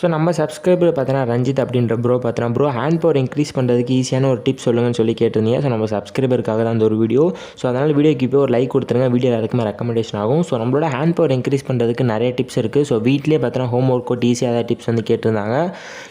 So நம்ம subscriber பார்த்தோன்னா ரஞ்சித் அப்படின்ற ப்ரோ பார்த்தனா ப்ரோ ஹேண்ட் பவர் இன்க்ரீஸ் பண்ணுறதுக்கு ஈஸியான ஒரு டிப்ஸ் சொல்லுங்கன்னு சொல்லி கேட்டிருந்தீங்க. ஸோ நம்ம சப்ஸ்கிரைபருக்காக தான் அந்த ஒரு வீடியோ ஸோ அதனால் வீடியோக்கு இப்போ ஒரு லைக் கொடுத்துருங்க. வீடியோ எல்லாருக்குமே ரெக்கமெண்டேஷன் ஆகும். ஸோ நம்மளோட ஹேண்ட் பவர் இன்க்ரீஸ் பண்ணுறதுக்கு நிறைய டிப்ஸ் இருக்குது ஸோ வீட்டிலே பார்த்தோன்னா ஹோம் ஒர்க் அவுட் ஈஸியாக ஏதாவது டிப்ஸ் வந்து கேட்டிருந்தாங்க.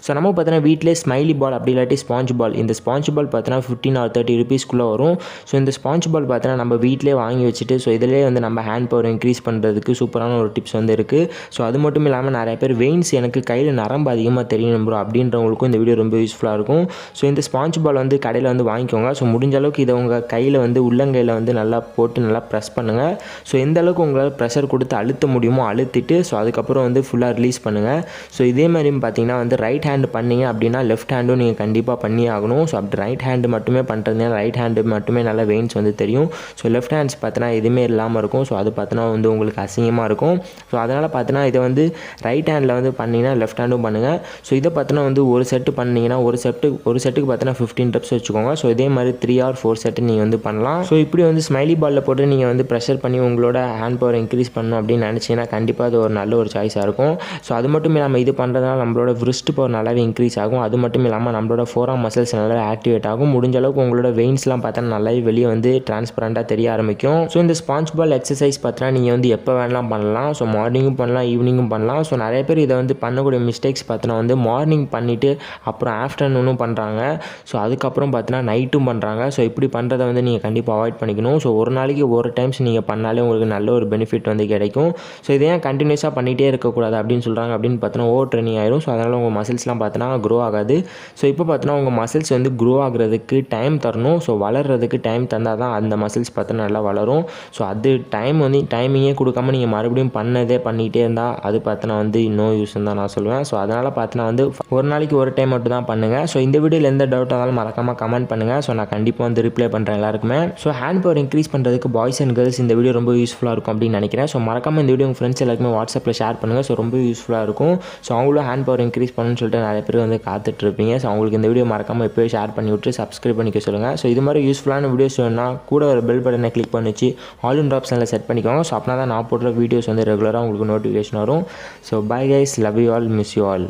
ஸோ நம்ம பார்த்தோன்னா வீட்டிலே ஸ்மைலி பால் அப்படி இல்லாட்டி ஸ்பாஞ்ச் பால் இந்த ஸ்பாஞ்ச் பால் பார்த்தோன்னா ஃபிஃப்டின் ஆர் தேர்ட்டி ருபீஸ்க்குள்ளே வரும். ஸோ இந்த ஸ்பாஞ்ச் பால் பார்த்தோன்னா நம்ம வீட்டிலே வாங்கி வச்சுட்டு ஸோ இதிலே வந்து நம்ம ஹேண்ட் பவர் இன்க்ரீஸ் பண்ணுறதுக்கு சூப்பரான ஒரு டிப்ஸ் வந்து இருக்குது ஸோ அது மட்டும் இல்லாமல் நிறைய பேர் வெயின்ஸ் எனக்கு கையில் நரம்பு அதிகமாக தெரியணும் ப்ரோ அப்படின்றவங்களுக்கும் இந்த வீடியோ ரொம்ப யூஸ்ஃபுல்லாக இருக்கும். ஸோ இந்த ஸ்பாஞ்ச் பால் வந்து கடையில் வந்து வாங்கிக்கோங்க. ஸோ முடிஞ்ச அளவுக்கு இதை உங்கள் கையில் வந்து உள்ளங்கையில் வந்து நல்லா போட்டு நல்லா ப்ரெஸ் பண்ணுங்கள் ஸோ எந்த அளவுக்கு உங்களால் ப்ரெஷர் கொடுத்து அழுத்த முடியுமோ அழுத்திட்டு ஸோ அதுக்கப்புறம் வந்து ஃபுல்லாக ரிலீஸ் பண்ணுங்கள் ஸோ இதே மாதிரி பார்த்தீங்கன்னா வந்து ரைட் ஹேண்டு பண்ணீங்க அப்படின்னா லெஃப்ட் ஹேண்டும் நீங்கள் கண்டிப்பாக பண்ணி ஆகணும். ஸோ அப்படி ரைட் ஹேண்டு மட்டுமே பண்ணுறதுனால ரைட் ஹேண்டு மட்டுமே நல்லா வெயின்ஸ் வந்து தெரியும். ஸோ லெஃப்ட் ஹேண்ட்ஸ் பார்த்தினா எதுவுமே இல்லாமல் இருக்கும். ஸோ அது பார்த்தினா வந்து உங்களுக்கு அசிங்கமாக இருக்கும். ஸோ அதனால் பார்த்தோன்னா இதை வந்து ரைட் ஹேண்டில் வந்து பண்ணிங்கன்னா லெஃப்ட் ஸ்டாண்டும் பண்ணுங்கள் ஸோ இதை பார்த்தோன்னா வந்து ஒரு செட்டு பண்ணிங்கன்னா ஒரு செட்டு ஒரு செட்டுக்கு பார்த்தோன்னா ஃபிஃப்டீன் டப்ஸ் வச்சுக்கோங்க. ஸோ இதே மாதிரி த்ரீ ஆர் ஃபோர் செட்டு நீங்கள் வந்து பண்ணலாம். ஸோ இப்படி வந்து ஸ்மைலி பாலில் போட்டு நீங்கள் வந்து ப்ரெஷர் பண்ணி உங்களோட ஹேண்ட் பவர் இன்க்ரீஸ் பண்ணணும் அப்படின்னு நினச்சிங்கன்னா கண்டிப்பாக அது ஒரு நல்ல ஒரு சாய்ஸாக இருக்கும். ஸோ அது மட்டும் இல்லாமல் இது பண்ணுறதுனால நம்மளோட விரிஸ்ட் பவர் நல்லாவே இன்க்ரீஸ் ஆகும். அது மட்டும் இல்லாமல் நம்மளோட ஃபோராம் மசில்ஸ் நல்லாவே ஆக்டிவேட் ஆகும். முடிஞ்ச அளவுக்கு உங்களோட வெயின்ஸ்லாம் பார்த்தா நல்லாவே வெளியே வந்து டிரான்ஸ்பரண்ட்டாக தெரிய ஆரம்பிக்கும். ஸோ இந்த ஸ்பாஞ்ச் பால் எக்ஸசைஸ் பார்த்தா நீங்கள் வந்து எப்போ வேணாலும் பண்ணலாம். ஸோ மார்னிங்கும் பண்ணலாம் ஈவினிங்கும் பண்ணலாம். ஸோ நிறைய பேர் இதை வந்து பண்ணக்கூடிய மிஸ்டேக்ஸ் பார்த்தோன்னா வந்து மார்னிங் பண்ணிவிட்டு அப்புறம் ஆஃப்டர்நூனும் பண்ணுறாங்க ஸோ அதுக்கப்புறம் பார்த்தீங்கன்னா நைட்டும் பண்ணுறாங்க ஸோ இப்படி பண்ணுறதை வந்து நீங்கள் கண்டிப்பாக அவாய்ட் பண்ணிக்கணும். ஸோ ஒரு நாளைக்கு ஒரு டைம்ஸ் நீங்கள் பண்ணாலே உங்களுக்கு நல்ல ஒரு பெனிஃபிட் வந்து கிடைக்கும். ஸோ இதே ஏன் கண்டினியூஸாக பண்ணிகிட்டே இருக்கக்கூடாது அப்படின்னு சொல்கிறாங்க அப்படின்னு பார்த்தோன்னா ஓவர் ட்ரெயினிங் ஆயிரும். ஸோ அதனால் உங்கள் மசில்ஸ்லாம் பார்த்தோன்னா க்ரோ ஆகாது. ஸோ இப்போ பார்த்தோன்னா உங்கள் மசில்ஸ் வந்து க்ரோ ஆகுறதுக்கு டைம் தரணும். ஸோ வளர்கிறதுக்கு டைம் தந்தால் தான் அந்த மசில்ஸ் பார்த்தா நல்லா வளரும். ஸோ அது டைம் வந்து டைமிங்கே கொடுக்காம நீங்கள் மறுபடியும் பண்ணதே பண்ணிகிட்டே இருந்தால் அது பார்த்தோன்னா வந்து இன்னும் யூஸ்ன்னு தான் நான் சொல்லுவேன் ஸோ அதனால் பார்த்தோன்னா வந்து ஒரு நாளைக்கு ஒரு டைம் மட்டும் தான் பண்ணுங்கள் ஸோ இந்த வீடியோவில் எந்த டவுட் இருந்தாலும் மறக்காமல் கமெண்ட் பண்ணுங்கள் ஸோ நான் கண்டிப்பாக வந்து ரிப்ளை பண்ணுறேன் எல்லாருக்குமே. ஸோ ஹேண்ட் பவர் இன்க்ரீஸ் பண்ணுறதுக்கு பாய்ஸ் அண்ட் கேர்ள்ஸ் இந்த வீடியோ ரொம்ப யூஸ்ஃபுல்லாக இருக்கும் அப்படின்னு நினைக்கிறேன். ஸோ மறக்காமல் இந்த வீடியோ உங்கள் ஃப்ரெண்ட்ஸ் எல்லாருக்குமே வாட்ஸ்அப்பில் ஷேர் பண்ணுங்கள் ஸோ ரொம்ப யூஸ்ஃபுல்லாக இருக்கும். ஸோ அவங்களும் ஹேண்ட் பவர் இன்க்ரீஸ் பண்ணணும்னு சொல்லிட்டு நிறைய பேர் வந்து காத்துட்டு இருப்பீங்க. ஸோ அவங்களுக்கு இந்த வீடியோ மறக்காமல் எப்போயும் ஷேர் பண்ணி விட்டு சப்ஸ்கிரைப் பண்ணிக்க சொல்லுங்கள் ஸோ இது மாதிரி யூஸ்ஃபுல்லான வீடியோஸ் வேணும்னா கூட ஒரு பெல் பட்டனை கிளிக் பண்ணிச்சு ஆல் இன் ஆப்ஷனில் செட் பண்ணிக்கோங்க. ஸோ அப்படின்னா தான் நான் போடுற வீடியோஸ் வந்து ரெகுலராக உங்களுக்கு நோட்டிஃபிகேஷன் வரும். So bye guys love you all miss you all